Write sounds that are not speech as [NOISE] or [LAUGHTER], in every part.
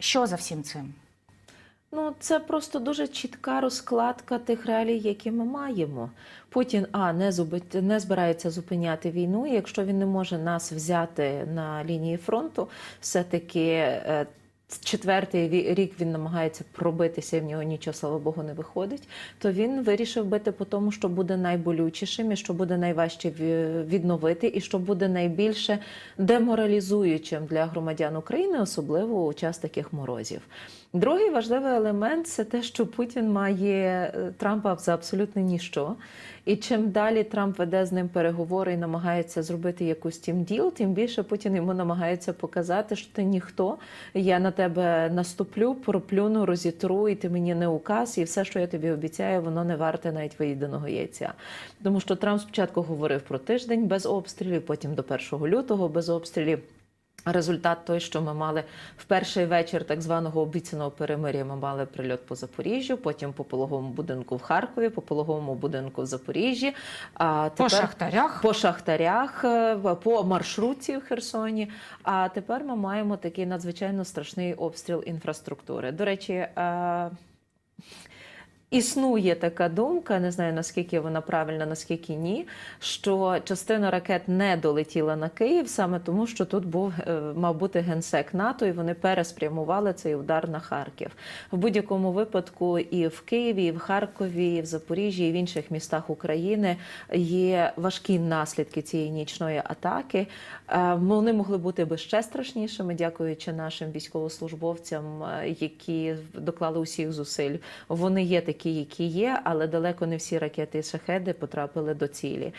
Що за всім цим? Ну, це просто дуже чітка розкладка тих реалій, які ми маємо. Путін а не зубить, не збирається зупиняти війну. Якщо він не може нас взяти на лінії фронту, все таки. Четвертий рі- рік він намагається пробитися, і в нього нічого, слава Богу, не виходить. То він вирішив бити по тому, що буде найболючішим, і що буде найважче ві- відновити, і що буде найбільше деморалізуючим для громадян України, особливо у час таких морозів. Другий важливий елемент це те, що Путін має е, Трампа за абсолютно ніщо. І чим далі Трамп веде з ним переговори і намагається зробити якусь тім діл, тим більше Путін йому намагається показати, що ти ніхто. Я на тебе наступлю, проплюну, розітру, і ти мені не указ, і все, що я тобі обіцяю, воно не варте навіть виїденого яйця. Тому що Трамп спочатку говорив про тиждень без обстрілів, потім до 1 лютого без обстрілів. Результат той, що ми мали в перший вечір так званого обіцяного перемир'я. Ми мали прильот по Запоріжжю, потім по пологовому будинку в Харкові, по пологовому будинку в Запоріжжі. А По шахтарях? по шахтарях, е, по маршрутці в Херсоні. А тепер ми маємо такий надзвичайно страшний обстріл інфраструктури. До речі. Існує така думка, не знаю наскільки вона правильна, наскільки ні, що частина ракет не долетіла на Київ саме тому, що тут був е, мав бути генсек НАТО, і вони переспрямували цей удар на Харків. В будь-якому випадку і в Києві, і в Харкові, і в Запоріжжі, і в інших містах України є важкі наслідки цієї нічної атаки. Е, Вони могли бути би ще страшнішими, дякуючи нашим військовослужбовцям, е, які доклали усіх зусиль. Вони є такі, які є, але далеко не всі ракети і шахеди потрапили до цілі.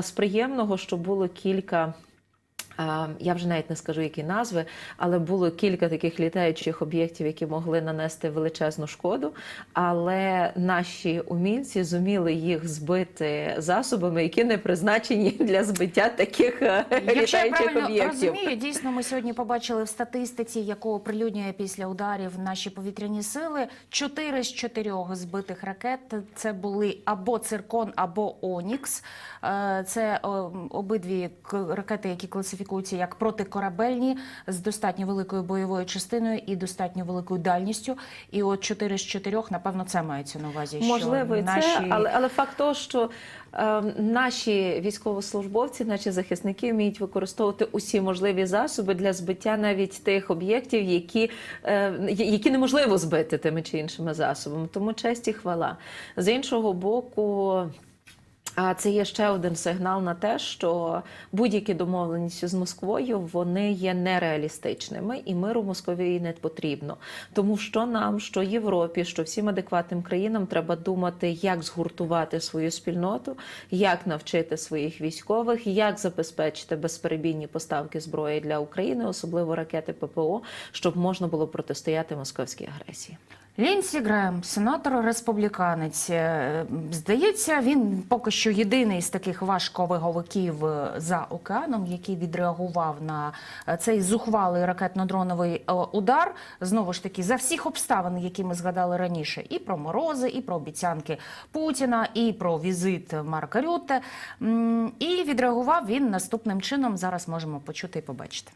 З приємного, що було кілька. Я вже навіть не скажу, які назви, але було кілька таких літаючих об'єктів, які могли нанести величезну шкоду. Але наші умільці зуміли їх збити засобами, які не призначені для збиття таких е, Якщо я літаючих правильно об'єктів. розумію, дійсно ми сьогодні побачили в статистиці, яку оприлюднює після ударів наші повітряні сили. Чотири з чотирьох збитих ракет це були або циркон, або Онікс. Е, Це е, обидві ракети, які класифікуються як протикорабельні з достатньо великою бойовою частиною і достатньо великою дальністю. І от чотири з чотирьох, напевно, це мається на увазі. Можливо, що наші... це, але, але факт того, що е, наші військовослужбовці, наші захисники вміють використовувати усі можливі засоби для збиття навіть тих об'єктів, які, е, які неможливо збити тими чи іншими засобами. Тому честь і хвала. З іншого боку. А це є ще один сигнал на те, що будь-які домовленості з Москвою вони є нереалістичними, і миру Московії не потрібно. Тому що нам, що Європі, що всім адекватним країнам треба думати, як згуртувати свою спільноту, як навчити своїх військових, як забезпечити безперебійні поставки зброї для України, особливо ракети ППО, щоб можна було протистояти московській агресії. Лінсі Грем, сенатор республіканець. Е, Здається, він поки що єдиний з таких важковиговиків е, за океаном, який відреагував на е, цей зухвалий ракетно-дроновий удар. Знову ж таки, за всіх обставин, які ми згадали раніше, і про морози, і про обіцянки Путіна, і про візит Марка Рютте. І відреагував він наступним чином. Зараз можемо почути і побачити.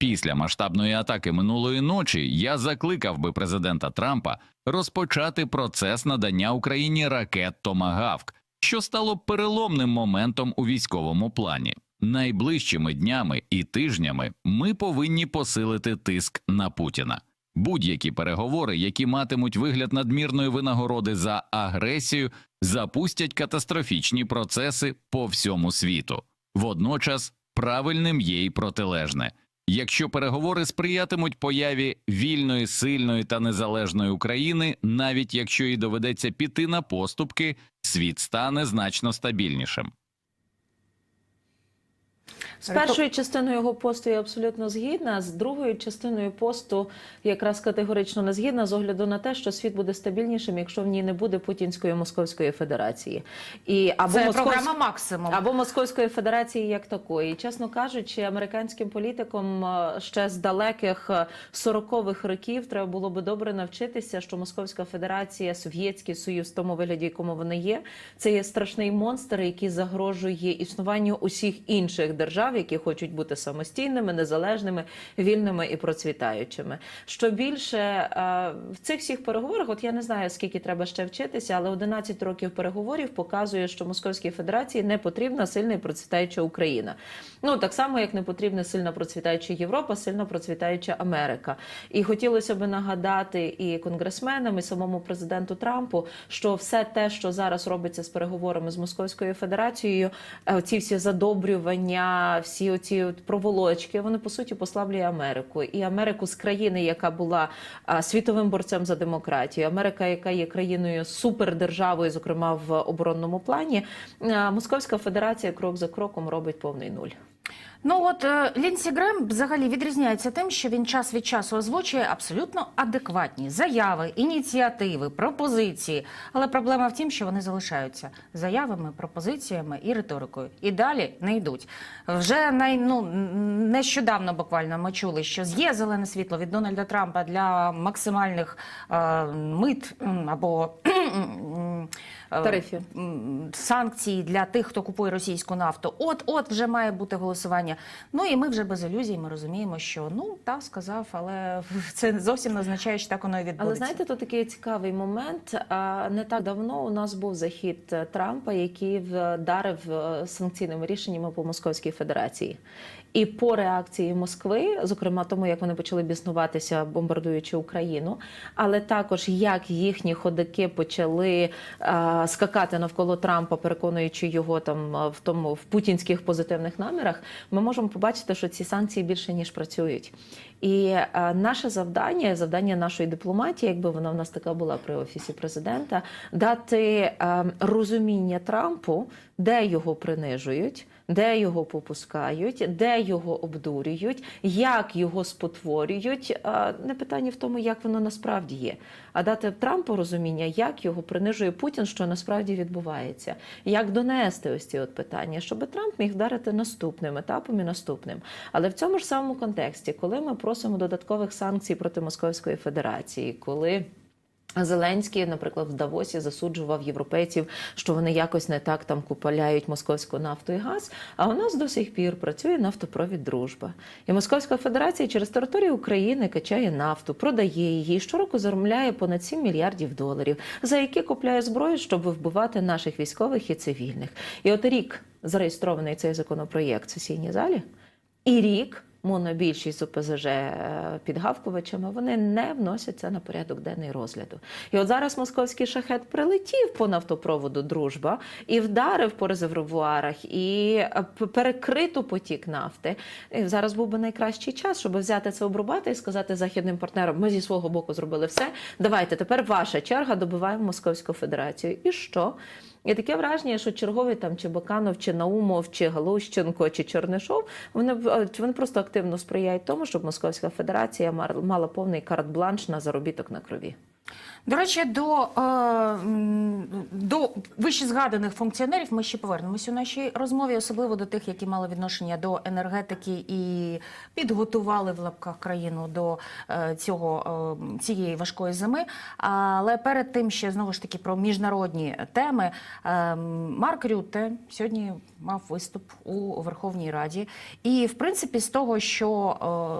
Після масштабної атаки минулої ночі я закликав би президента Трампа розпочати процес надання Україні ракет Томагавк, що стало переломним моментом у військовому плані. Найближчими днями і тижнями ми повинні посилити тиск на Путіна. Будь-які переговори, які матимуть вигляд надмірної винагороди за агресію, запустять катастрофічні процеси по всьому світу. Водночас правильним є й протилежне. Якщо переговори сприятимуть появі вільної, сильної та незалежної України, навіть якщо їй доведеться піти на поступки, світ стане значно стабільнішим. З першою частиною його посту я абсолютно згідна. З другою частиною посту якраз категорично не згідна з огляду на те, що світ буде стабільнішим, якщо в ній не буде Путінської Московської Федерації. І або Це Московсь- програма максимум. або Московської Федерації як такої. Чесно кажучи, американським політикам е, ще з далеких е, 40-х років треба було би добре навчитися, що Московська Федерація, Совєтський Союз, в тому вигляді, якому вони є, це є страшний монстр, який загрожує існуванню усіх інших держав, держав, які хочуть бути самостійними, незалежними, вільними і процвітаючими. Що більше е, в цих всіх переговорах, от я не знаю скільки треба ще вчитися, але 11 років переговорів показує, що Московській Федерації не потрібна сильна і процвітаюча Україна. Ну так само, як не потрібна сильно процвітаюча Європа, сильно процвітаюча Америка. І хотілося б нагадати і конгресменам, і самому президенту Трампу, що все те, що зараз робиться з переговорами з Московською Федерацією, е, ці всі задобрювання, всі оці проволочки, вони по суті послаблює Америку. І Америку з країни, яка була світовим борцем за демократію, Америка, яка є країною супердержавою, зокрема в оборонному плані, Московська Федерація крок за кроком робить повний нуль. Ну от е, Лінсі Грем взагалі відрізняється тим, що він час від часу озвучує абсолютно адекватні заяви, ініціативи, пропозиції. Але проблема в тім, що вони залишаються заявами, пропозиціями і риторикою. І далі не йдуть. Вже най, ну, нещодавно буквально ми чули, що є зелене світло від Дональда Трампа для максимальних е, мит або [CLEARS THROAT] Тарифів. м, санкцій для тих, хто купує російську нафту. От от вже має бути голосування. Ну і ми вже без ілюзій. Ми розуміємо, що ну та сказав, але [LAUGHS] це зовсім не означає, що так воно і відбудеться. Але знаєте, тут такий цікавий момент. Не так давно у нас був захід е, Трампа, який вдарив е, санкційними рішеннями по Московській Федерації. І по реакції Москви, зокрема тому, як вони почали біснуватися, бомбардуючи Україну, але також як їхні ходики почали скакати навколо Трампа, переконуючи його там в тому в путінських позитивних намірах, ми можемо побачити, що ці санкції більше ніж працюють. І е, наше завдання, завдання нашої дипломатії, якби вона в нас така була при офісі президента, дати е, розуміння Трампу, де його принижують, де його попускають, де його обдурюють, як його спотворюють. Не питання в тому, як воно насправді є, а дати Трампу розуміння, як його принижує Путін, що насправді відбувається, як донести ось ці от питання, щоб Трамп міг вдарити наступним етапом і наступним. Але в цьому ж самому контексті, коли ми просимо додаткових санкцій проти Московської Федерації, коли Зеленський, наприклад, в Давосі засуджував європейців, що вони якось не так там купаляють московську нафту і газ. А у нас до сих пір працює нафтопровід Дружба. І Московська Федерація через територію України качає нафту, продає її щороку заробляє понад 7 мільярдів доларів, за які купляє зброю, щоб вбивати наших військових і цивільних. І от рік зареєстрований цей законопроєкт в сесійній залі, і рік монобільшість ОПЗЖ е, під Гавковичами, вони не вносяться на порядок денний розгляду. І от зараз московський шахет прилетів по нафтопроводу Дружба і вдарив по резервуарах, і е, перекрито потік нафти. І зараз був би найкращий час, щоб взяти це обрубати і сказати західним партнерам: ми зі свого боку зробили все. Давайте тепер ваша черга добиваємо Московську Федерацію. І що? І таке враження, що черговий там чи Баканов, чи Наумов, чи Галущенко, чи Чернишов, вони е, вони просто активно сприяють тому, щоб Московська Федерація мала повний карт-бланш на заробіток на крові. До речі, до, е, до вище згаданих функціонерів ми ще повернемось у нашій розмові, особливо до тих, які мали відношення до енергетики і підготували в лапках країну до е, цього е, цієї важкої зими. Але перед тим ще знову ж таки про міжнародні теми. Марк Рютте сьогодні мав виступ у Верховній Раді, і в принципі з того, що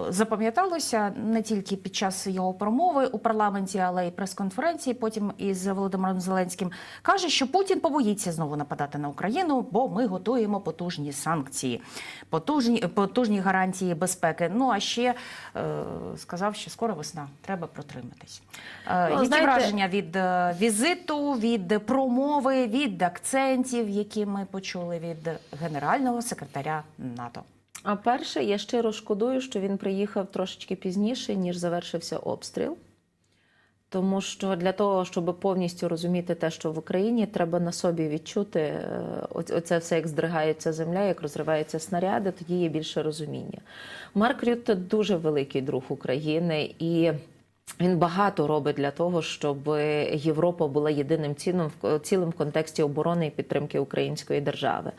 запам'яталося не тільки під час його промови у парламенті, але й прес-конференції, потім із Володимиром Зеленським, каже, що Путін побоїться знову нападати на Україну, бо ми готуємо потужні санкції, потужні, потужні гарантії безпеки. Ну а ще е, сказав, що скоро весна, треба протриматись. Е, Ну, які знаєте- враження від е, візиту, від промови, від акцентів, які ми почули від генерального секретаря НАТО? А перше, я щиро шкодую, що він приїхав трошечки пізніше, ніж завершився обстріл. Тому що для того, щоб повністю розуміти те, що в Україні, треба на собі відчути е, оц- оце все, як здригається земля, як розриваються снаряди, тоді є більше розуміння. Марк Рютте дуже великий друг України і. Він багато робить для того, щоб Європа була єдиним цілим, цілим в контексті оборони і підтримки української держави.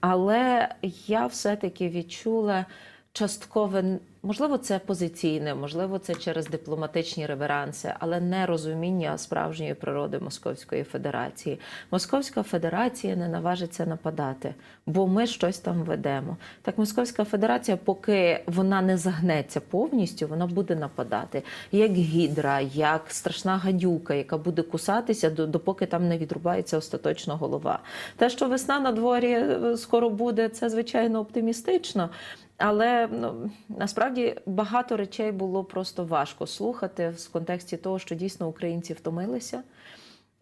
Але я все-таки відчула часткове Можливо, це позиційне, можливо, це через дипломатичні реверанси, але не розуміння справжньої природи Московської Федерації. Московська Федерація не наважиться нападати, бо ми щось там ведемо. Так, Московська Федерація, поки вона не загнеться повністю, вона буде нападати як гідра, як страшна гадюка, яка буде кусатися до- допоки там не відрубається остаточно голова. Те, що весна на дворі е, скоро буде, це звичайно оптимістично. Але ну насправді багато речей було просто важко слухати в контексті того, що дійсно українці втомилися.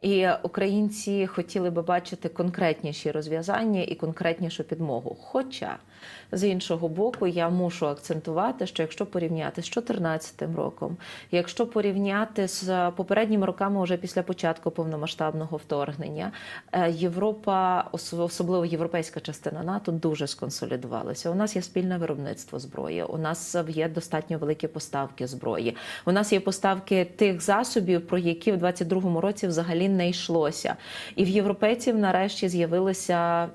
І українці хотіли би бачити конкретніші розв'язання і конкретнішу підмогу. Хоча, з іншого боку, я мушу акцентувати, що якщо порівняти з 2014 роком, якщо порівняти з попередніми роками, вже після початку повномасштабного вторгнення, е, Європа, особливо європейська частина НАТО, дуже сконсолідувалася. У нас є спільне виробництво зброї, у нас є достатньо великі поставки зброї. У нас є поставки тих засобів, про які в 22-му році взагалі не йшлося. І в європейців нарешті з'явилися.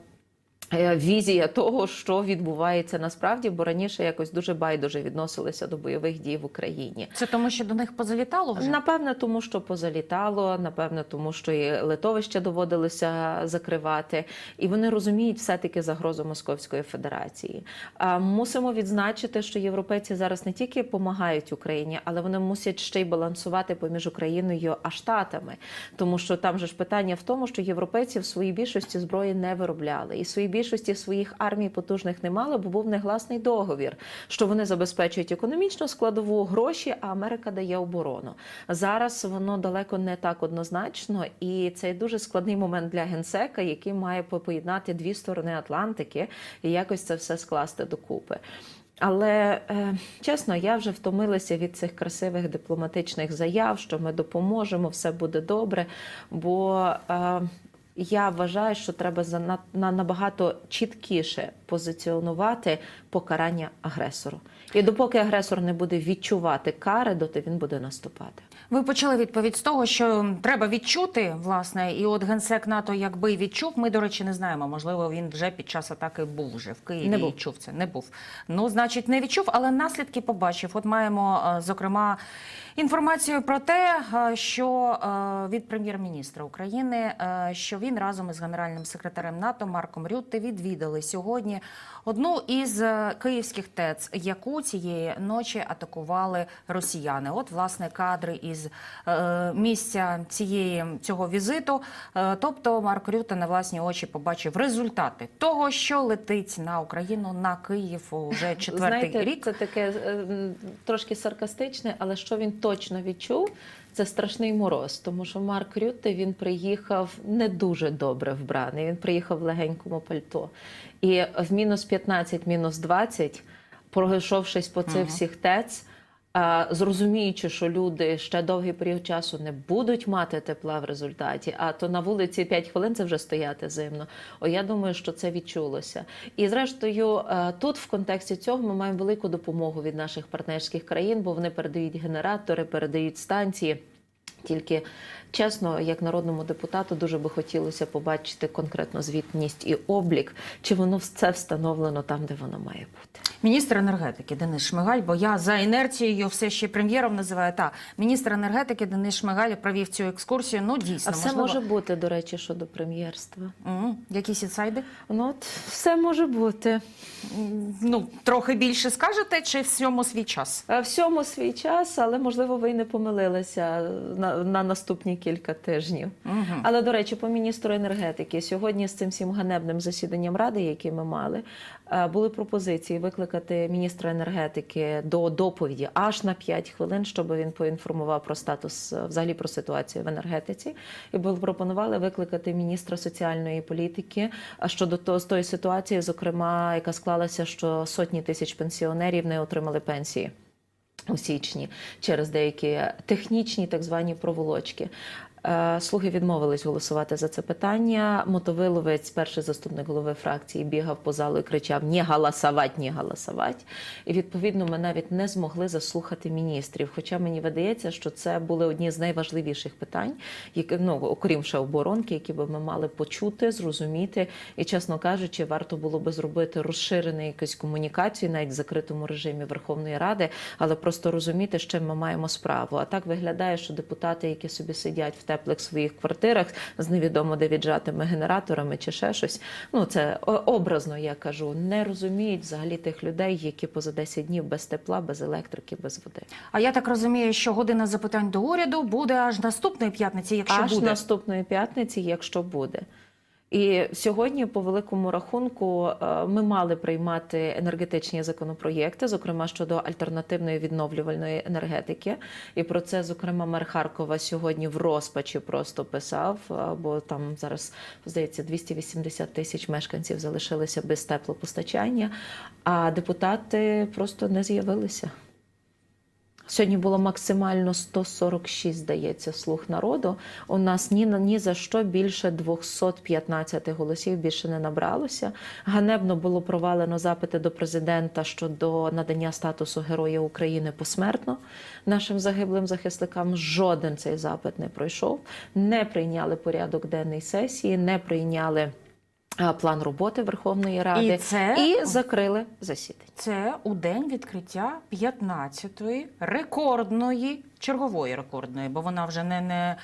Е, Візія того, що відбувається насправді, бо раніше якось дуже байдуже відносилися до бойових дій в Україні. Це тому, що до них позалітало вже? Напевне, тому що позалітало, напевне, тому що і литовище доводилося закривати, і вони розуміють все-таки загрозу Московської Федерації. А мусимо відзначити, що європейці зараз не тільки допомагають Україні, але вони мусять ще й балансувати поміж Україною а Штатами, тому що там же ж питання в тому, що європейці в своїй більшості зброї не виробляли, і в своїй більшості своїх армій потужних не мали, бо був негласний договір, що вони забезпечують економічну складову гроші, а Америка дає оборону. Зараз воно далеко не так однозначно, і це дуже складний момент для генсека, який має по- поєднати дві сторони Атлантики і якось це все скласти докупи. Але е, чесно, я вже втомилася від цих красивих дипломатичних заяв, що ми допоможемо, все буде добре. Бо е, я вважаю, що треба за на, на набагато чіткіше позиціонувати покарання агресору. І допоки агресор не буде відчувати кари, доти він буде наступати. Ви почали відповідь з того, що треба відчути, власне, і от генсек НАТО, якби відчув, ми, до речі, не знаємо. Можливо, він вже під час атаки був вже в Києві Не був. чув це. Не був. Ну, значить, не відчув, але наслідки побачив. От маємо, е, зокрема, інформацію про те, е, що е, від прем'єр-міністра України, що він разом із генеральним секретарем НАТО Марком Рютте відвідали сьогодні одну із е, київських ТЕЦ, яку цієї ночі атакували росіяни. От, власне, кадри із е, місця цієї цього візиту. Е, тобто, Марк Рютте на власні очі побачив результати того, що летить на Україну на Київ уже [LAUGHS] четвертий Знаєте, рік. це таке е, трошки саркастичне, але що він точно відчув, це страшний мороз. Тому що Марк Рютте він приїхав не дуже добре вбраний. Він приїхав в легенькому пальто. І в мінус 15, мінус 20, пройшовшись по цих всіх ТЕЦ. Зрозуміючи, що люди ще довгий період часу не будуть мати тепла в результаті, а то на вулиці 5 хвилин це вже стояти зимно. О, я думаю, що це відчулося. І зрештою, тут в контексті цього ми маємо велику допомогу від наших партнерських країн, бо вони передають генератори, передають станції. Тільки чесно, як народному депутату, дуже би хотілося побачити конкретно звітність і облік, чи воно це встановлено там, де воно має бути. Міністр енергетики Денис Шмигаль, бо я за інерцією все ще прем'єром називаю. Та міністр енергетики Денис Шмигаль провів цю екскурсію. Ну дійсно, А все можливо... може бути, до речі, щодо прем'єрства. Мгм. якісь інсайди? Ну от все може бути. Ну трохи більше скажете, чи всьому свій час? Всьому свій час, але можливо ви й не помилилися на, на наступні кілька тижнів. Мгм. Але до речі, по міністру енергетики сьогодні з цим всім ганебним засіданням ради, яке ми мали, е, були пропозиції викликати міністра енергетики до доповіді аж на 5 хвилин, щоб він поінформував про статус е, взагалі про ситуацію в енергетиці. І пропонували викликати міністра соціальної політики щодо того з тої ситуації, зокрема, яка склалася, що сотні тисяч пенсіонерів не отримали пенсії у січні через деякі технічні так звані проволочки. Е, Слуги відмовились голосувати за це питання. Мотовиловець, перший заступник голови фракції, бігав по залу і кричав: «Ні голосувати, ні голосувати. І відповідно ми навіть не змогли заслухати міністрів. Хоча мені видається, що це були одні з найважливіших питань, які ну окрім ще оборонки, які би ми мали почути, зрозуміти. І чесно кажучи, варто було би зробити розширену якусь комунікацію навіть в закритому режимі Верховної Ради, але просто розуміти, з чим ми маємо справу. А так виглядає, що депутати, які собі сидять в теплих своїх квартирах з невідомо де віджатими генераторами чи ще щось. Ну це образно, я кажу, не розуміють взагалі тих людей, які поза 10 днів без тепла, без електрики, без води. А я так розумію, що година запитань до уряду буде аж наступної п'ятниці, якщо аж буде. наступної п'ятниці, якщо буде. І сьогодні, по великому рахунку, е, ми мали приймати енергетичні законопроєкти, зокрема щодо альтернативної відновлювальної енергетики. І про це, зокрема, мер Харкова сьогодні в розпачі просто писав, е, бо там зараз здається 280 тисяч мешканців залишилися без теплопостачання, а депутати просто не з'явилися. Сьогодні було максимально 146, здається, слуг народу. У нас ні ні за що більше 215 голосів більше не набралося. Ганебно було провалено запити до президента щодо надання статусу Героя України посмертно нашим загиблим захисникам. Жоден цей запит не пройшов. Не прийняли порядок денний сесії, не прийняли. А, План роботи Верховної Ради І це- і закрили засідання. Це у день відкриття 15-ї рекордної, чергової рекордної, бо вона вже не, не,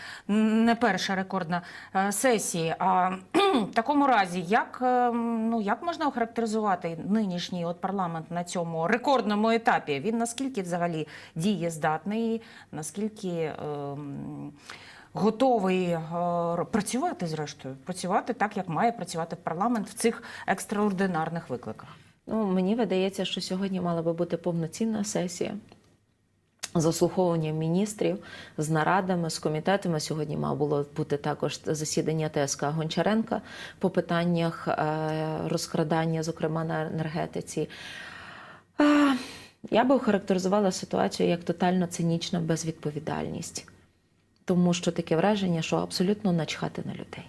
не перша рекордна е, сесії. А в такому разі, як, е, ну, як можна охарактеризувати нинішній от парламент на цьому рекордному етапі? Він наскільки взагалі дієздатний, наскільки. е, Готовий е, працювати зрештою, працювати так, як має працювати парламент в цих екстраординарних викликах. Ну, мені видається, що сьогодні мала би бути повноцінна сесія. Заслуховування міністрів з нарадами, з комітетами. Сьогодні мало було бути також засідання ТСК Гончаренка по питаннях е, розкрадання, зокрема на енергетиці. А, Я би охарактеризувала ситуацію як тотально цинічна безвідповідальність, тому що таке враження, що абсолютно начхати на людей.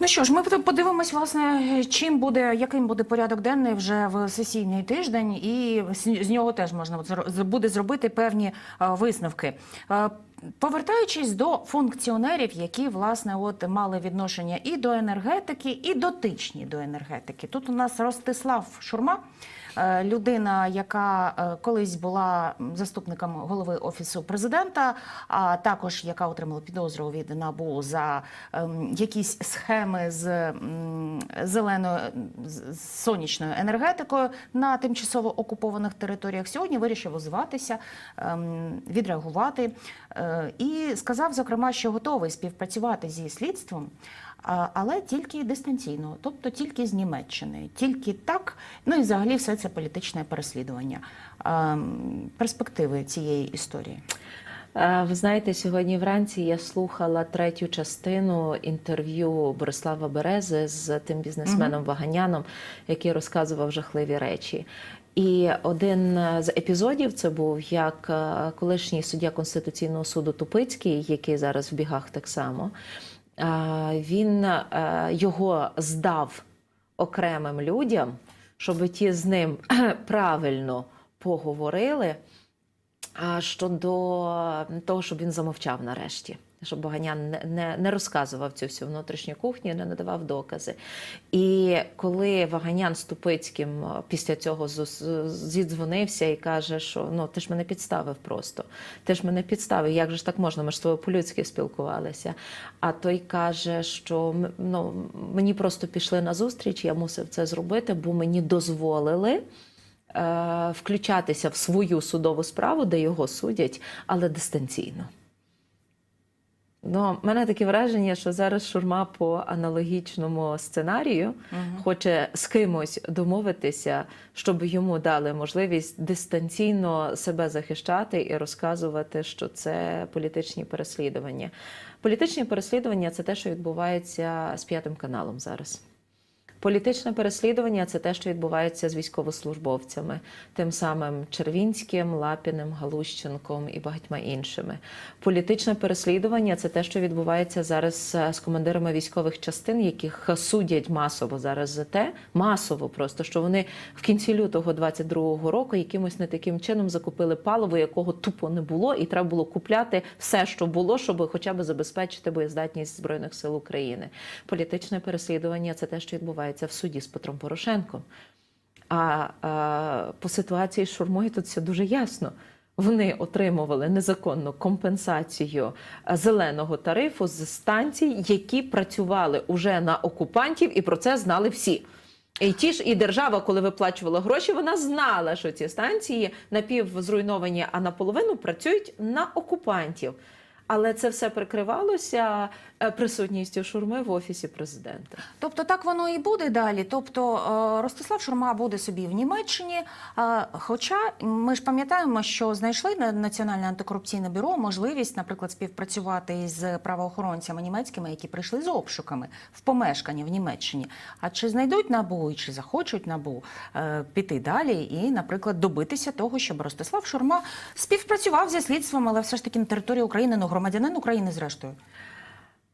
Ну що ж, ми подивимось, власне, чим буде, яким буде порядок денний вже в сесійний тиждень, і з нього теж можна буде зробити певні е, висновки. Е, Повертаючись до функціонерів, які власне от мали відношення і до енергетики, і дотичні до енергетики. Тут у нас Ростислав Шурма, людина, яка е, колись була заступником голови офісу президента, а також яка отримала підозру від НАБУ за ем, якісь схеми з зеленою з сонячною енергетикою на тимчасово окупованих територіях. Сьогодні вирішив озватися, ем, відреагувати е, і сказав, зокрема, що готовий співпрацювати зі слідством. Але тільки дистанційно, тобто тільки з Німеччини, тільки так. Ну і взагалі все це політичне переслідування. Перспективи цієї історії. Ви знаєте, сьогодні вранці я слухала третю частину інтерв'ю Борислава Берези з тим бізнесменом Ваганяном, який розказував жахливі речі. І один з епізодів це був як колишній суддя Конституційного суду Тупицький, який зараз в бігах так само. Він е, його здав окремим людям, щоб ті з ним [CLEARS THROAT] правильно поговорили. Щодо того, щоб він замовчав нарешті, щоб Боганян не, не, не розказував цю всю внутрішню кухню, не надавав докази. І коли Ваганян з Тупицьким е, після цього зідзвонився і каже, що ну ти ж мене підставив просто, ти ж мене підставив, як же ж так можна? Ми ж з тобою по-людськи спілкувалися. А той каже, що ну, мені просто пішли на зустріч, я мусив це зробити, бо мені дозволили е, включатися в свою судову справу, де його судять, але дистанційно. Ну, в мене таке враження, що зараз Шурма по аналогічному сценарію хоче з кимось домовитися, щоб йому дали можливість дистанційно себе захищати і розказувати, що це політичні переслідування. Політичні переслідування це те, що відбувається з п'ятим каналом зараз. Політичне переслідування це те, що відбувається з військовослужбовцями, тим самим Червінським, Лапіним, Галущенком і багатьма іншими. Політичне переслідування це те, що відбувається зараз е, з командирами військових частин, яких судять масово зараз за те, масово просто що вони в кінці лютого 22-го року якимось не таким чином закупили паливо, якого тупо не було, і треба було купляти все, що було, щоб хоча б забезпечити боєздатність збройних сил України. Політичне переслідування це те, що відбувається в суді з Петром Порошенком. А, а по ситуації з Шурмою тут все дуже ясно. Вони отримували незаконну компенсацію е, зеленого тарифу з станцій, які працювали уже на окупантів, і про це знали всі. І ті ж і держава, коли виплачувала гроші, вона знала, що ці станції напівзруйновані, а наполовину працюють на окупантів. Але це все прикривалося присутністю шурми в офісі президента. Тобто так воно і буде далі. Тобто е, Ростислав Шурма буде собі в Німеччині. е, Хоча ми ж пам'ятаємо, що знайшли на Національне антикорупційне бюро можливість, наприклад, співпрацювати із правоохоронцями німецькими, які прийшли з обшуками в помешканні в Німеччині. А чи знайдуть набу і чи захочуть набу е, піти далі і, наприклад, добитися того, щоб Ростислав Шурма співпрацював зі слідством, але все ж таки на території України, ну громадянин України, зрештою.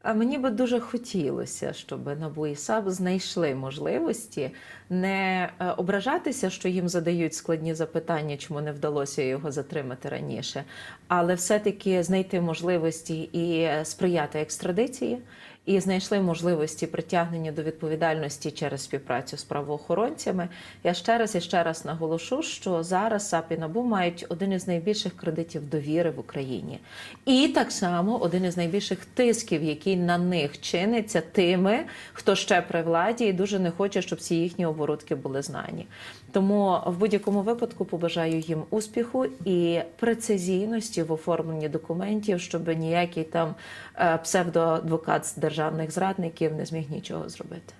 А мені би дуже хотілося, щоб НАБУ і САП знайшли можливості не е, ображатися, що їм задають складні запитання, чому не вдалося його затримати раніше, але все-таки знайти можливості і сприяти екстрадиції, і знайшли можливості притягнення до відповідальності через співпрацю з правоохоронцями. Я ще раз і ще раз наголошу, що зараз САП і НАБУ мають один із найбільших кредитів довіри в Україні, і так само один із найбільших тисків, який на них чиниться тими, хто ще при владі і дуже не хоче, щоб всі їхні оборудки були знані. Тому в будь-якому випадку побажаю їм успіху і прецизійності в оформленні документів, щоб ніякий там е, псевдоадвокат з державних зрадників не зміг нічого зробити.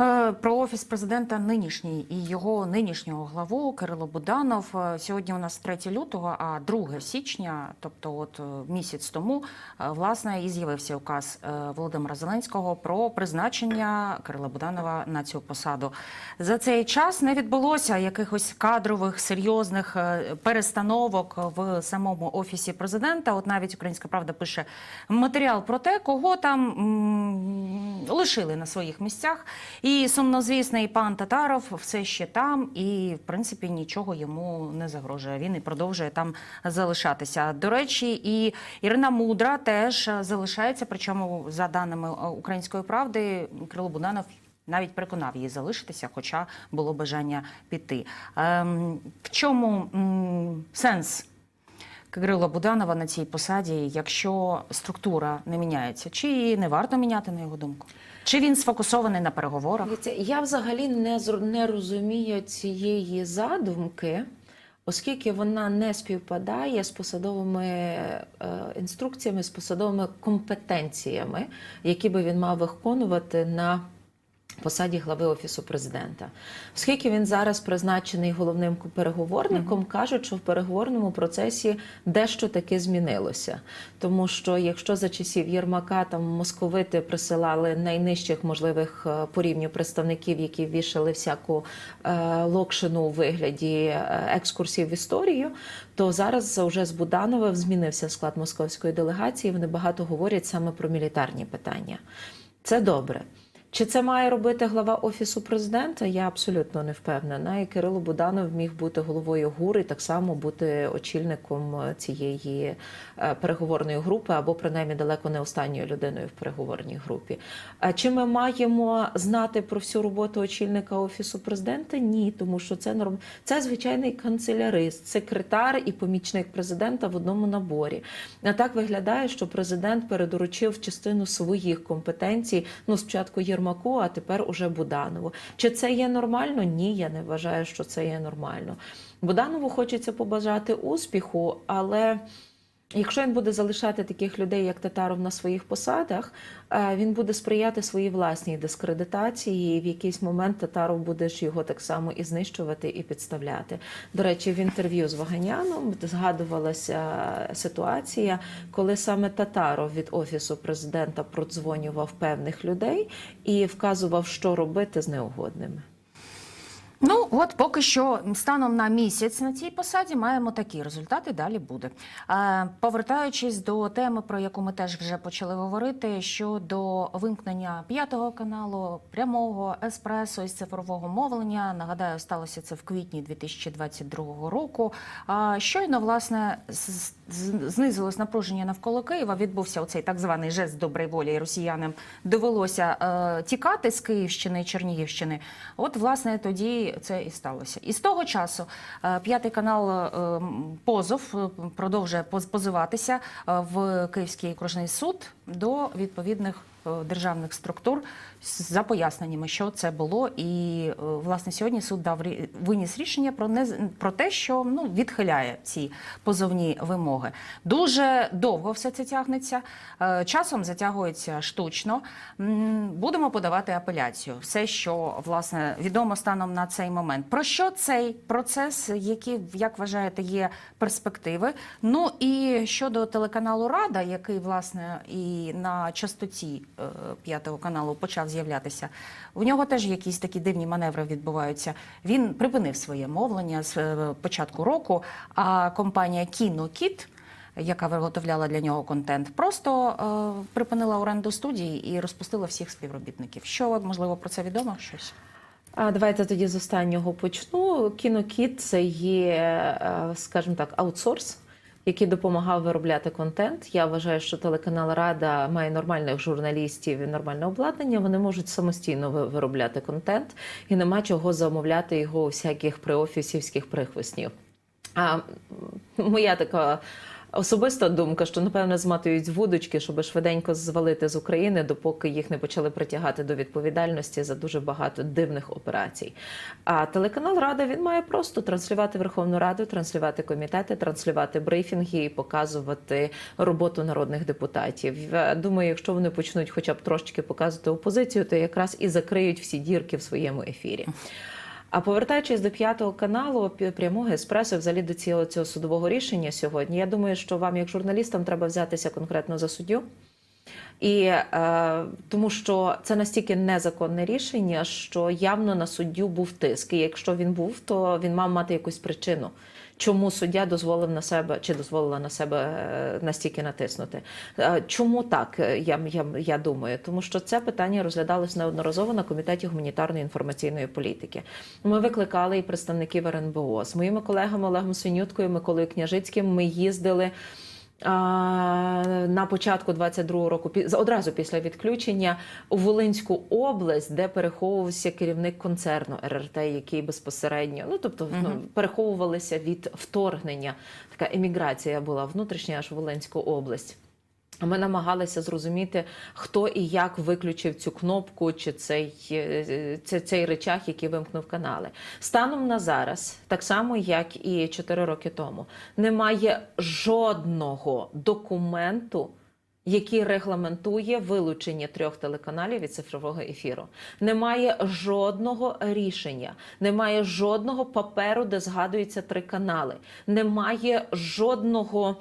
Е, Про офіс президента нинішній і його нинішнього главу Кирило Буданов. Е, Сьогодні у нас 3 лютого, а 2 січня, тобто от е, місяць тому, власне, і з'явився указ Володимира Зеленського про призначення Кирила Буданова на цю посаду. За цей час не відбулося якихось кадрових серйозних перестановок в самому офісі президента. От навіть Українська Правда пише матеріал про те, кого там м, лишили на своїх місцях. І сумнозвісний пан Татаров все ще там, і в принципі нічого йому не загрожує. Він і продовжує там залишатися. До речі, і Ірина Мудра теж залишається. Причому, за даними е, української правди, Кирило Буданов. Навіть переконав її залишитися, хоча було бажання піти. Ем, в чому м, сенс Кирила Буданова на цій посаді, якщо структура не міняється? Чи її не варто міняти, на його думку? Чи він сфокусований на переговорах? Я взагалі не не розумію цієї задумки, оскільки вона не співпадає з посадовими е, інструкціями, з посадовими компетенціями, які би він мав виконувати на посаді глави офісу президента, оскільки він зараз призначений головним переговорником, кажуть, що в переговорному процесі дещо таки змінилося. Тому що якщо за часів Єрмака там московити присилали найнижчих можливих е, по рівню представників, які вішали всяку е, локшину у вигляді е, екскурсів в історію, то зараз вже з Будановим змінився склад московської делегації. Вони багато говорять саме про мілітарні питання. Це добре. Чи це має робити глава офісу президента? Я абсолютно не впевнена. І Кирило Буданов міг бути головою ГУР і так само бути очільником цієї е, переговорної групи, або принаймні далеко не останньою людиною в переговорній групі. Чи ми маємо знати про всю роботу очільника офісу президента? Ні, тому що це норм... це звичайний канцелярист, секретар і помічник президента в одному наборі. А так виглядає, що президент передоручив частину своїх компетенцій. Ну, спочатку Єрмаку, а тепер уже Буданову. Чи це є нормально? Ні, я не вважаю, що це є нормально. Буданову хочеться побажати успіху, але Якщо він буде залишати таких людей, як Татаров, на своїх посадах, е, він буде сприяти своїй власній дискредитації, і в якийсь момент Татаров буде ж його так само і знищувати, і підставляти. До речі, в інтерв'ю з Ваганяном згадувалася ситуація, коли саме Татаров від офісу президента продзвонював певних людей і вказував, що робити з неугодними. Ну, от поки що станом на місяць на цій посаді маємо такі результати. Далі буде. Е, повертаючись до теми, про яку ми теж вже почали говорити, щодо вимкнення п'ятого каналу, прямого еспресо із цифрового мовлення. Нагадаю, сталося це в квітні 2022 року. Щойно власне з- знизилось напруження навколо Києва. Відбувся оцей так званий жест доброї волі. Росіянам довелося е, тікати з Київщини і Чернігівщини. От, власне, тоді це і сталося. І з того часу е, п'ятий канал е, позов е, продовжує позиватися е, в Київський окружний суд до відповідних державних структур за поясненнями, що це було. І е, власне сьогодні суд дав виніс рішення про не про те, що ну відхиляє ці позовні вимоги. Дуже довго все це тягнеться. Е, Часом затягується штучно. Будемо подавати апеляцію. Все, що власне відомо станом на цей момент. Про що цей процес, які як вважаєте, є перспективи? Ну і щодо телеканалу Рада, який власне і на частоті е, п'ятого каналу почав з'являтися. У нього теж якісь такі дивні маневри відбуваються. Він припинив своє мовлення з е, початку року. А компанія Кінокіт, яка виготовляла для нього контент, просто е, припинила оренду студії і розпустила всіх співробітників. Що можливо про це відомо? Щось А давайте тоді з останнього почну. Кінокіт це є, е, скажімо так, аутсорс. Який допомагав виробляти контент. Я вважаю, що телеканал Рада має нормальних журналістів і нормальне обладнання. Вони можуть самостійно виробляти контент і нема чого замовляти його у всяких приофісівських прихвостнів. А моя така особиста думка, що напевно зматують вудочки, щоб швиденько звалити з України, допоки їх не почали притягати до відповідальності за дуже багато дивних операцій. А телеканал Рада він має просто транслювати Верховну Раду, транслювати комітети, транслювати брифінги і показувати роботу народних депутатів. Думаю, якщо вони почнуть хоча б трошечки показувати опозицію, то якраз і закриють всі дірки в своєму ефірі. А повертаючись до п'ятого каналу, прямого еспресо, взагалі до цього, цього судового рішення сьогодні, я думаю, що вам, як журналістам, треба взятися конкретно за суддю. І е, тому що це настільки незаконне рішення, що явно на суддю був тиск. І якщо він був, то він мав мати якусь причину, чому суддя дозволив на себе чи дозволила на себе е, настільки натиснути. Е, Чому так? е, Я, я, я думаю, тому що це питання розглядалось неодноразово на комітеті гуманітарної інформаційної політики. Ми викликали і представників РНБО з моїми колегами Олегом Свинюткою, Миколою Княжицьким. Ми їздили. На початку 22-го року, одразу після відключення, у Волинську область, де переховувався керівник концерну РРТ, який безпосередньо, ну тобто ну, переховувалися від вторгнення. Така еміграція була внутрішня аж в Волинську область. Ми намагалися зрозуміти, хто і як виключив цю кнопку чи цей, е, це- цей речах, який вимкнув канали. Станом на зараз, так само як і 4 роки тому, немає жодного документу. Який регламентує вилучення трьох телеканалів від цифрового ефіру, немає жодного рішення, немає жодного паперу, де згадуються три канали, немає жодного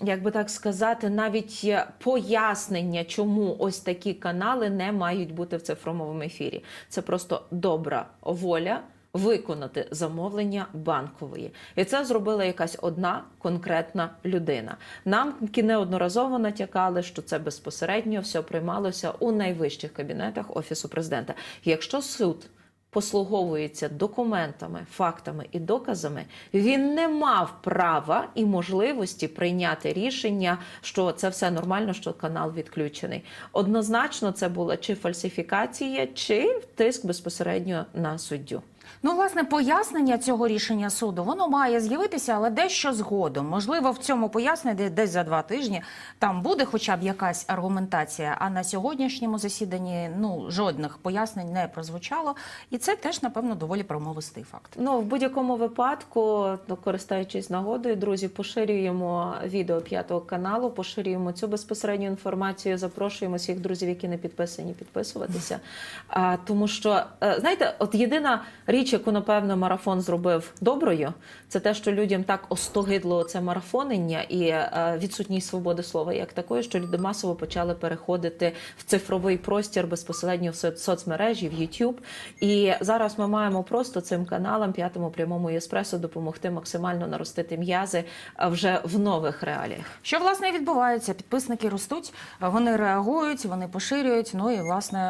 як би так сказати, навіть пояснення, чому ось такі канали не мають бути в цифровому ефірі. Це просто добра воля. Виконати замовлення банкової, і це зробила якась одна конкретна людина. Нам неодноразово натякали, що це безпосередньо все приймалося у найвищих кабінетах офісу президента. Якщо суд послуговується документами, фактами і доказами, він не мав права і можливості прийняти рішення, що це все нормально, що канал відключений. Однозначно, це була чи фальсифікація, чи тиск безпосередньо на суддю. Ну, власне, пояснення цього рішення суду воно має з'явитися, але дещо згодом. Можливо, в цьому поясненні десь за два тижні там буде хоча б якась аргументація. А на сьогоднішньому засіданні ну жодних пояснень не прозвучало, і це теж напевно доволі промовистий факт. Ну, в будь-якому випадку, ну, користуючись нагодою, друзі, поширюємо відео п'ятого каналу, поширюємо цю безпосередню інформацію. Запрошуємо всіх друзів, які не підписані, підписуватися. А, тому що, е, знаєте, от єдина річ, яку напевно марафон зробив доброю, це те, що людям так остогидло це марафонення і е, відсутність свободи слова як такої, що люди масово почали переходити в цифровий простір безпосередньо в соц- соцмережі, в YouTube. І зараз ми маємо просто цим каналам п'ятому прямому і еспресо допомогти максимально наростити м'язи вже в нових реаліях. Що власне відбувається? Підписники ростуть, вони реагують, вони поширюють. Ну і власне